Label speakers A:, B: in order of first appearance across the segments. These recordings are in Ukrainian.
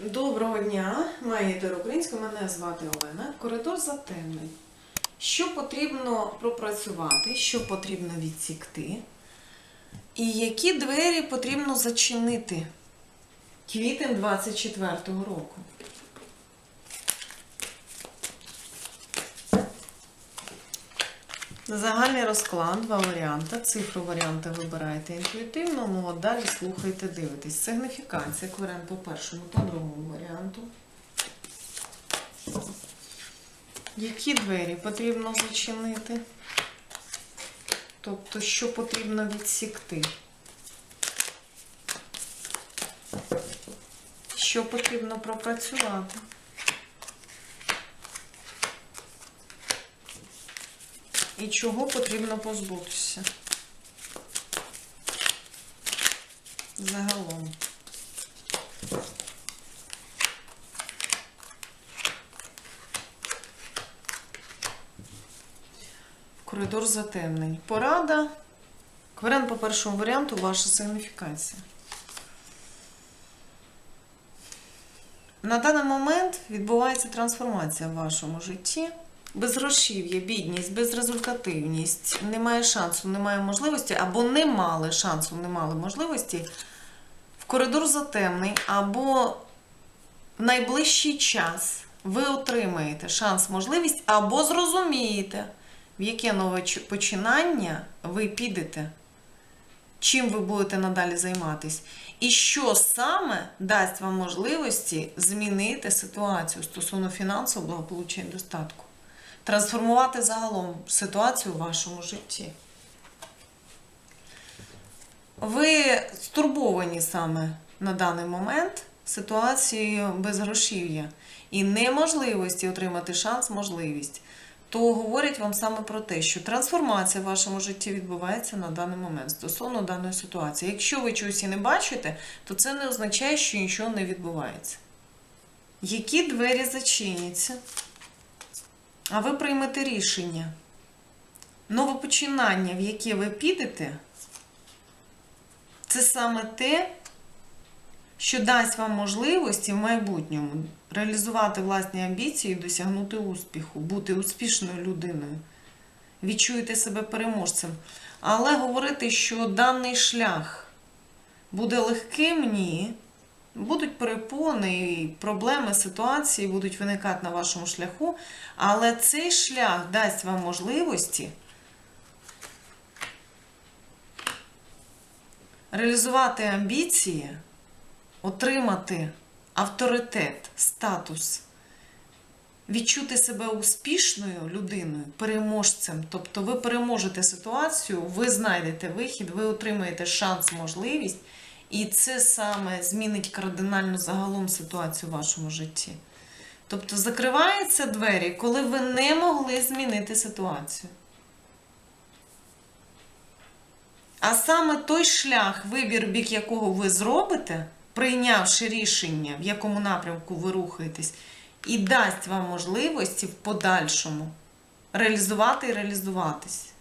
A: Доброго дня, маєте українську, мене звати Олена. Коридор затемний. Що потрібно пропрацювати, що потрібно відсікти, і які двері потрібно зачинити квітень 24-го року. Загальний розклад, два варіанти. Цифру варіанта вибираєте інтуїтивно, ну а далі слухайте, дивитесь. Сигніфікація кваріант по першому та другому варіанту. Які двері потрібно зачинити? Тобто, що потрібно відсікти? Що потрібно пропрацювати? І чого потрібно позбутися? Загалом. Коридор затемнень. Порада. Кваріант по першому варіанту ваша сигніфікація. На даний момент відбувається трансформація в вашому житті. Безгрошів'я, бідність, безрезультативність, немає шансу, немає можливості, або не мали шансу, не мали можливості. В коридор затемний, або в найближчий час ви отримаєте шанс, можливість, або зрозумієте, в яке нове починання ви підете, чим ви будете надалі займатись, і що саме дасть вам можливості змінити ситуацію стосовно фінансового благополуччя і достатку трансформувати загалом ситуацію у вашому житті. Ви стурбовані саме на даний момент ситуацією безгрошів'я і неможливості отримати шанс, можливість. То говорять вам саме про те, що трансформація в вашому житті відбувається на даний момент стосовно даної ситуації. Якщо ви чогось і не бачите, то це не означає, що нічого не відбувається. Які двері зачиняться? А ви приймете рішення. Нове починання, в яке ви підете, це саме те, що дасть вам можливості в майбутньому реалізувати власні амбіції, досягнути успіху, бути успішною людиною. Відчуєте себе переможцем. Але говорити, що даний шлях буде легким, ні. Будуть перепони, проблеми, ситуації будуть виникати на вашому шляху, але цей шлях дасть вам можливості реалізувати амбіції, отримати авторитет, статус, відчути себе успішною людиною, переможцем. Тобто ви переможете ситуацію, ви знайдете вихід, ви отримаєте шанс, можливість. І це саме змінить кардинально загалом ситуацію в вашому житті. Тобто закриваються двері, коли ви не могли змінити ситуацію. А саме той шлях, вибір, бік якого ви зробите, прийнявши рішення, в якому напрямку ви рухаєтесь, і дасть вам можливості в подальшому реалізувати і реалізуватись.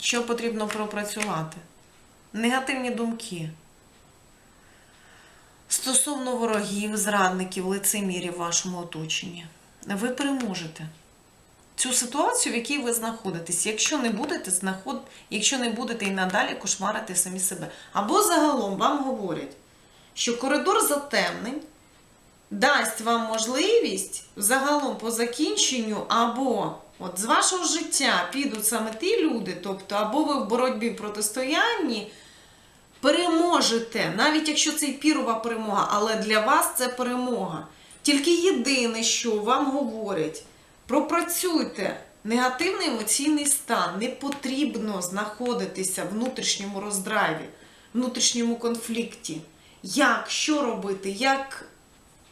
A: Що потрібно пропрацювати? Негативні думки. Стосовно ворогів, зрадників, лицемірів в вашому оточенні. Ви переможете цю ситуацію, в якій ви знаходитесь, якщо не будете знаход... якщо не будете і надалі кошмарити самі себе. Або загалом вам говорять, що коридор затемнень дасть вам можливість загалом по закінченню, або от з вашого життя підуть саме ті люди, тобто, або ви в боротьбі в протистоянні. Переможете, навіть якщо це і пірова перемога, але для вас це перемога. Тільки єдине, що вам говорять, пропрацюйте негативний емоційний стан. Не потрібно знаходитися в внутрішньому роздраві, внутрішньому конфлікті. Як, що робити, як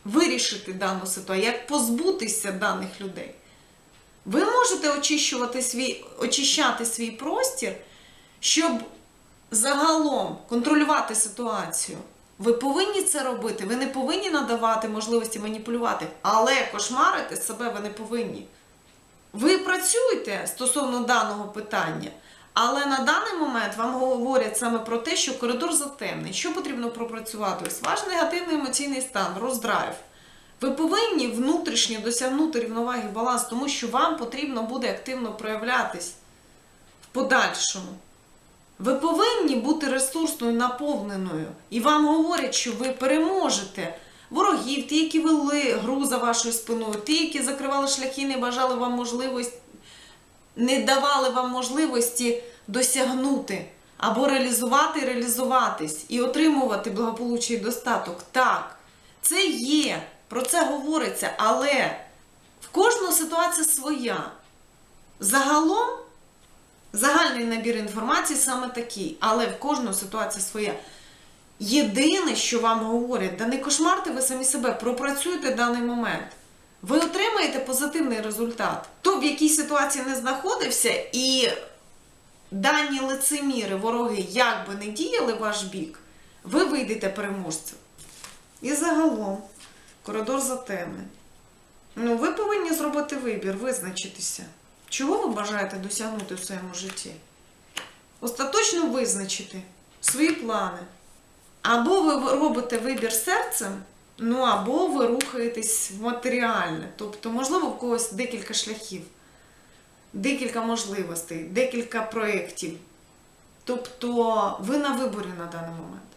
A: вирішити дану ситуацію, як позбутися даних людей. Ви можете очищувати свій, очищати свій простір, щоб загалом контролювати ситуацію. Ви повинні це робити, ви не повинні надавати можливості маніпулювати, але кошмарити себе ви не повинні. Ви працюєте стосовно даного питання, Але на даний момент вам говорять саме про те, що коридор затемний. Що потрібно пропрацювати? Ось ваш негативний емоційний стан, роздрайв. Ви повинні внутрішньо досягнути рівноваги баланс, тому що вам потрібно буде активно проявлятись в подальшому. Ви повинні бути ресурсною, наповненою. І вам говорять, що ви переможете ворогів, ті, які вели гру за вашою спиною, ті, які закривали шляхи, не бажали вам можливості, не давали вам можливості досягнути або реалізувати, реалізуватись і отримувати благополуччя і достаток. Так, це є, про це говориться, але в кожного ситуація своя. Загалом загальний набір інформації саме такий, але в кожного ситуація своя. Єдине, що вам говорять, да не кошмарте ви самі себе, пропрацюйте даний момент. Ви отримаєте позитивний результат. Хто в якій ситуації не знаходився, і дані лицеміри, вороги, як би не діяли ваш бік, ви вийдете переможцем. І загалом, коридор затемний. Ну, ви повинні зробити вибір, визначитися. Чого ви бажаєте досягнути в своєму житті? Остаточно визначити свої плани. Або ви робите вибір серцем, ну або ви рухаєтесь в матеріальне. Тобто, можливо, в когось декілька шляхів, декілька можливостей, декілька проєктів. Тобто ви на виборі на даний момент.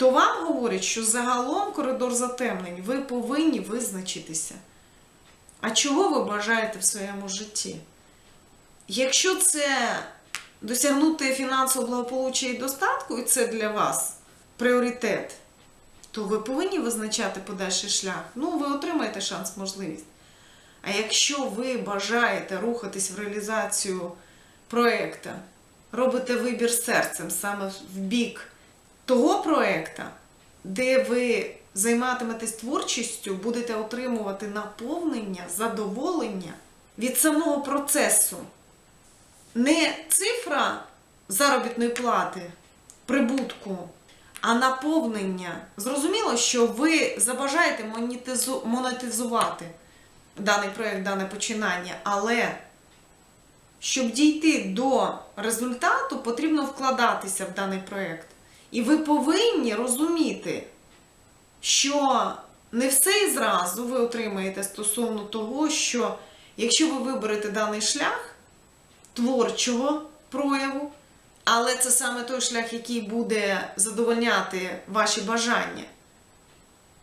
A: То вам говорять, що загалом коридор затемнень, ви повинні визначитися. А чого ви бажаєте в своєму житті? Якщо це досягнути фінансового благополуччя і достатку, і це для вас пріоритет, то ви повинні визначати подальший шлях. Ну, ви отримаєте шанс, можливість. А якщо ви бажаєте рухатись в реалізацію проєкта, робите вибір серцем саме в бік того проєкта, де ви займатиметесь творчістю, будете отримувати наповнення, задоволення від самого процесу. Не цифра заробітної плати, прибутку, а наповнення. Зрозуміло, що ви забажаєте монетизу- монетизувати даний проєкт, дане починання, але щоб дійти до результату, потрібно вкладатися в даний проєкт. І ви повинні розуміти, що не все і зразу ви отримаєте стосовно того, що якщо ви виберете даний шлях творчого прояву, але це саме той шлях, який буде задовольняти ваші бажання.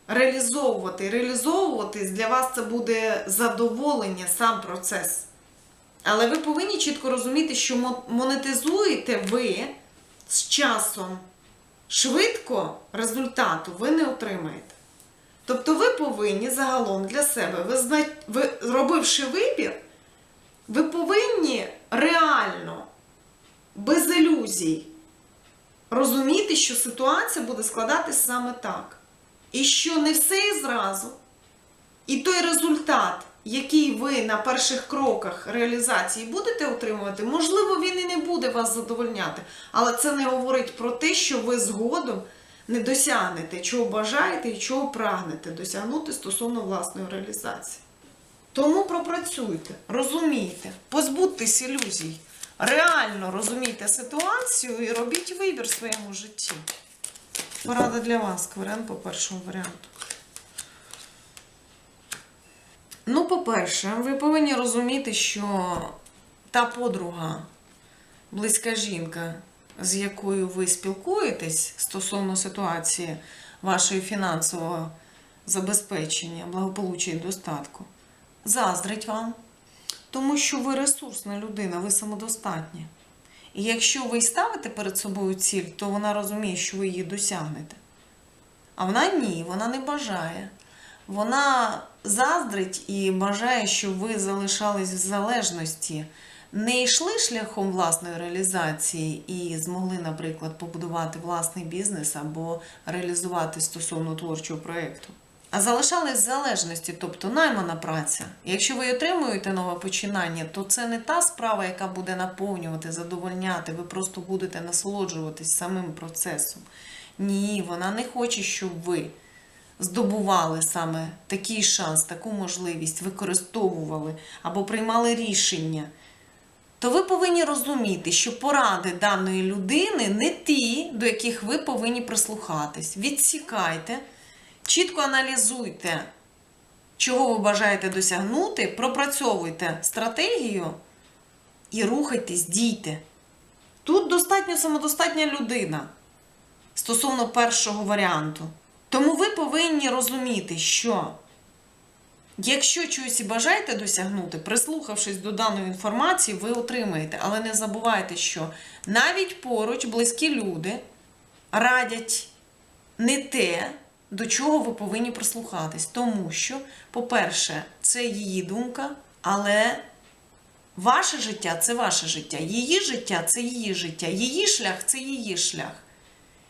A: Реалізовувати, реалізовуватись для вас це буде задоволення, сам процес. Але ви повинні чітко розуміти, що монетизуєте ви з часом швидко результату ви не отримаєте. Тобто ви повинні загалом для себе, ви, ви робивши вибір, ви повинні реально, без ілюзій, розуміти, що ситуація буде складатись саме так. І що не все і зразу. І той результат, який ви на перших кроках реалізації будете отримувати, можливо, він і не буде вас задовольняти. Але це не говорить про те, що ви згодом не досягнете, чого бажаєте і чого прагнете досягнути стосовно власної реалізації. Тому пропрацюйте, розумійте, позбудьтесь ілюзій, реально розумійте ситуацію і робіть вибір в своєму житті. Порада для вас, Кверен, по першому варіанту. Ну, по-перше, ви повинні розуміти, що та подруга, близька жінка, з якою ви спілкуєтесь стосовно ситуації вашої фінансового забезпечення, благополуччя і достатку, заздрить вам, тому що ви ресурсна людина, ви самодостатня. І якщо ви ставите перед собою ціль, то вона розуміє, що ви її досягнете. А вона ні, вона не бажає. Вона заздрить і бажає, щоб ви залишались в залежності, не йшли шляхом власної реалізації і змогли, наприклад, побудувати власний бізнес або реалізувати стосовно творчого проєкту. А залишались в залежності, тобто наймана праця. Якщо ви отримуєте нове починання, то це не та справа, яка буде наповнювати, задовольняти. Ви просто будете насолоджуватись самим процесом. Ні, вона не хоче, щоб ви здобували саме такий шанс, таку можливість, використовували або приймали рішення то ви повинні розуміти, що поради даної людини не ті, до яких ви повинні прислухатись. Відсікайте, чітко аналізуйте, чого ви бажаєте досягнути, пропрацьовуйте стратегію і рухайтесь, дійте. Тут достатньо самодостатня людина стосовно першого варіанту. Тому ви повинні розуміти, що якщо чогось і бажаєте досягнути, прислухавшись до даної інформації, ви отримаєте. Але не забувайте, що навіть поруч близькі люди радять не те, до чого ви повинні прислухатись. Тому що, по-перше, це її думка, але ваше життя це ваше життя. Її життя це її життя. Її шлях це її шлях.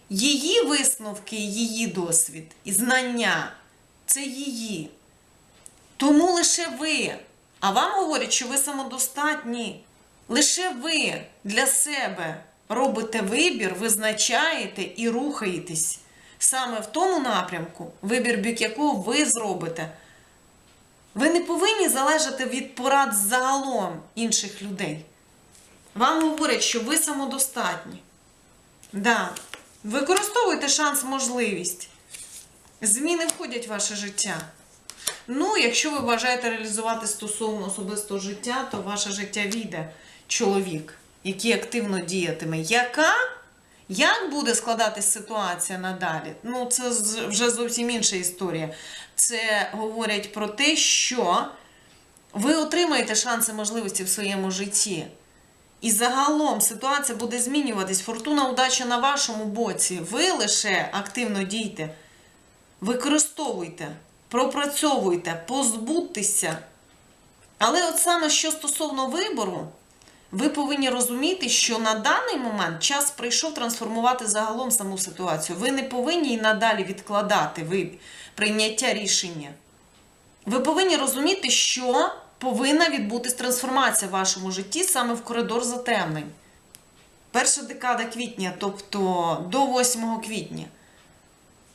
A: Її висновки, її досвід і знання це її. Тому лише ви, а вам говорять, що ви самодостатні. Лише ви для себе робите вибір, визначаєте і рухаєтесь саме в тому напрямку, вибір бік якого ви зробите. Ви не повинні залежати від порад загалом інших людей. Вам говорять, що ви самодостатні. Да. Використовуйте шанс, можливість. Зміни входять в ваше життя. Ну, якщо ви бажаєте реалізувати стосовно особистого життя, то ваше життя війде чоловік, який активно діятиме. Яка? Як буде складатись ситуація надалі? Ну, це вже зовсім інша історія. Це говорять про те, що ви отримаєте шанси можливості в своєму житті. І загалом ситуація буде змінюватись. Фортуна, удача на вашому боці. Ви лише активно дійте. Використовуйте, пропрацьовуйте, позбудьтеся. Але от саме що стосовно вибору, ви повинні розуміти, що на даний момент час прийшов трансформувати загалом саму ситуацію. Ви не повинні і надалі відкладати прийняття рішення. Ви повинні розуміти, що повинна відбутись трансформація в вашому житті саме в коридор затемнень. Перша декада квітня, тобто до 8 квітня.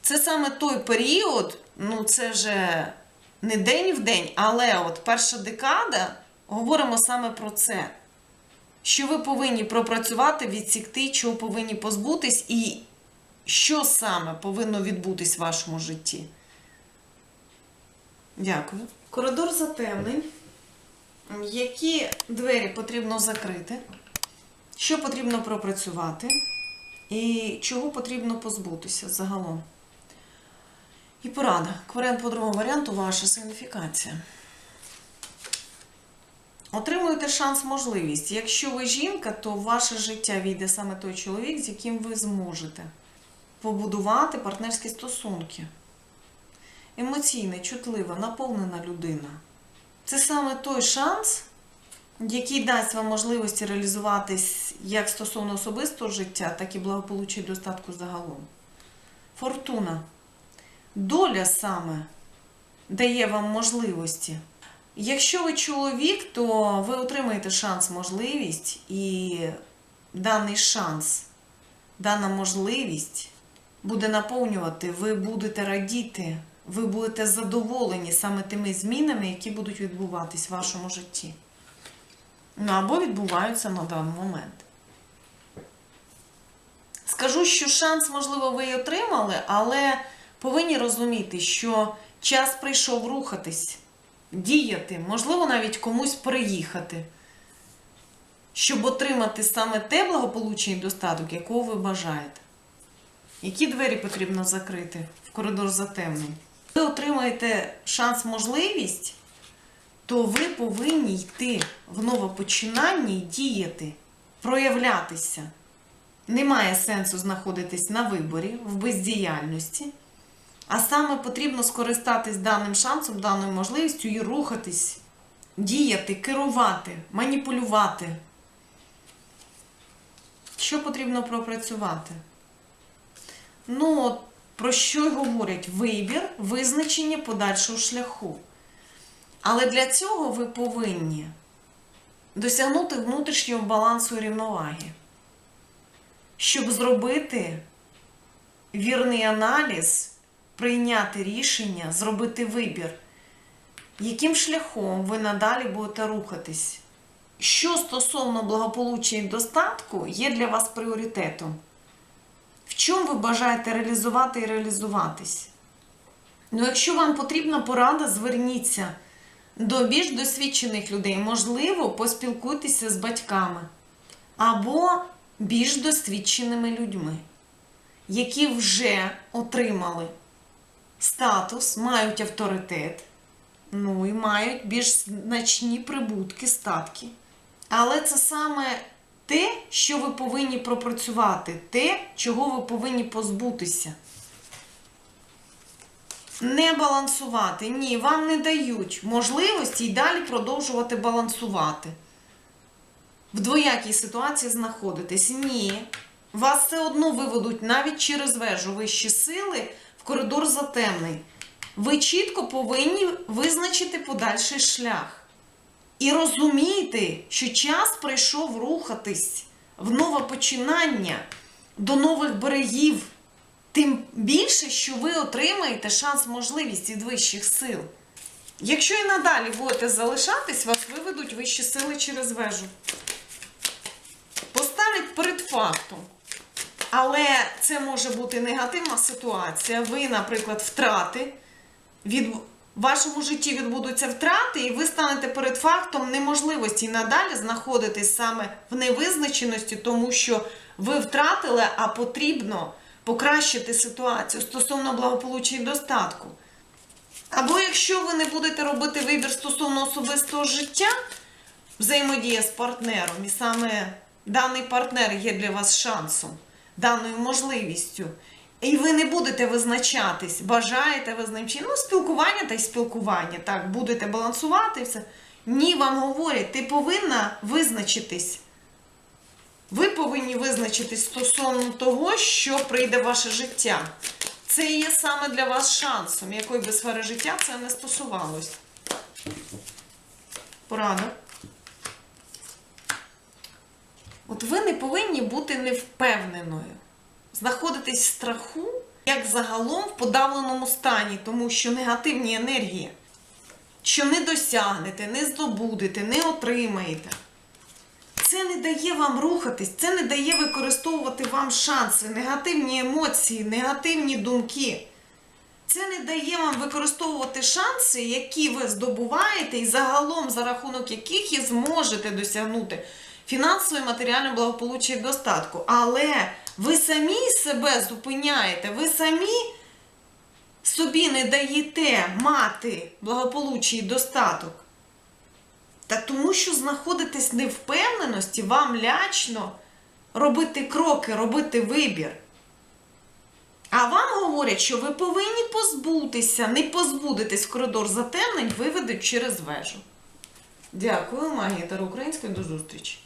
A: Це саме той період, ну це вже не день в день, але от перша декада, говоримо саме про це. Що ви повинні пропрацювати, відсікти, чого повинні позбутись, і що саме повинно відбутись в вашому житті. Дякую. Коридор затемнень. Які двері потрібно закрити? Що потрібно пропрацювати? І чого потрібно позбутися загалом? І порада. Варіант по другому варіанту ваша сигніфікація. Отримуєте шанс, можливість. Якщо ви жінка, то в ваше життя війде саме той чоловік, з яким ви зможете побудувати партнерські стосунки. Емоційна, чутлива, наповнена людина. Це саме той шанс, який дасть вам можливості реалізуватись як стосовно особистого життя, так і благополуччя і достатку загалом. Фортуна. Доля саме дає вам можливості. Якщо ви чоловік, то ви отримаєте шанс, можливість, і даний шанс, дана можливість буде наповнювати, ви будете радіти, ви будете задоволені саме тими змінами, які будуть відбуватись в вашому житті. Ну або відбуваються на даний момент. Скажу, що шанс, можливо, ви й отримали, але повинні розуміти, що час прийшов рухатись, діяти, можливо, навіть комусь приїхати, щоб отримати саме те благополуччя і достаток, якого ви бажаєте. Які двері потрібно закрити в коридор затемнень? Ви отримаєте шанс, можливість, то ви повинні йти в новопочинання і діяти, проявлятися. Немає сенсу знаходитись на виборі, в бездіяльності, а саме потрібно скористатись даним шансом, даною можливістю і рухатись, діяти, керувати, маніпулювати. Що потрібно пропрацювати? Ну, от про що й говорять? Вибір, визначення подальшого шляху. Але для цього ви повинні досягнути внутрішнього балансу і рівноваги, щоб зробити вірний аналіз, прийняти рішення, зробити вибір, яким шляхом ви надалі будете рухатись, що стосовно благополуччя і достатку є для вас пріоритетом? Чому ви бажаєте реалізувати і реалізуватись? Ну, якщо вам потрібна порада, зверніться до більш досвідчених людей. Можливо, поспілкуйтеся з батьками або більш досвідченими людьми, які вже отримали статус, мають авторитет, ну і мають більш значні прибутки, статки. Але це саме те, що ви повинні пропрацювати, те, чого ви повинні позбутися. Не балансувати. Ні, вам не дають можливості і далі продовжувати балансувати. В двоякій ситуації знаходитесь. Ні. Вас все одно виведуть навіть через вежу вищі сили в коридор затемний. Ви чітко повинні визначити подальший шлях. І розуміти, що час прийшов рухатись в нове починання до нових берегів. Тим більше, що ви отримаєте шанс, можливість від вищих сил. Якщо і надалі будете залишатись, вас виведуть вищі сили через вежу. Поставлять перед фактом. Але це може бути негативна ситуація. Ви, наприклад, втрати від в вашому житті відбудуться втрати, і ви станете перед фактом неможливості надалі знаходитись саме в невизначеності, тому що ви втратили, а потрібно покращити ситуацію стосовно благополуччя і достатку. Або якщо ви не будете робити вибір стосовно особистого життя, взаємодія з партнером, і саме даний партнер є для вас шансом, даною можливістю. І ви не будете визначатись, бажаєте ви з ним чи ну, спілкування та й спілкування. Так, будете балансувати все. Ні, вам говорять, ти повинна визначитись. Ви повинні визначитись стосовно того, що прийде в ваше життя. Це є саме для вас шансом, якої би сфери життя це не стосувалось. Порада. От ви не повинні бути невпевненою. Знаходитесь в страху, як загалом в подавленому стані, тому що негативні енергії, що не досягнете, не здобудете, не отримаєте. Це не дає вам рухатись, це не дає використовувати вам шанси, негативні емоції, негативні думки. Це не дає вам використовувати шанси, які ви здобуваєте, і загалом за рахунок яких і зможете досягнути фінансове, матеріальне благополуччя і достатку. Але ви самі себе зупиняєте, ви самі собі не даєте мати благополуччя і достаток. Та тому, що знаходитесь в невпевненості, вам лячно робити кроки, робити вибір. А вам говорять, що ви повинні позбутися, не позбудетесь в коридор затемнень, виведуть через вежу. Дякую, магія Таро Української, до зустрічі!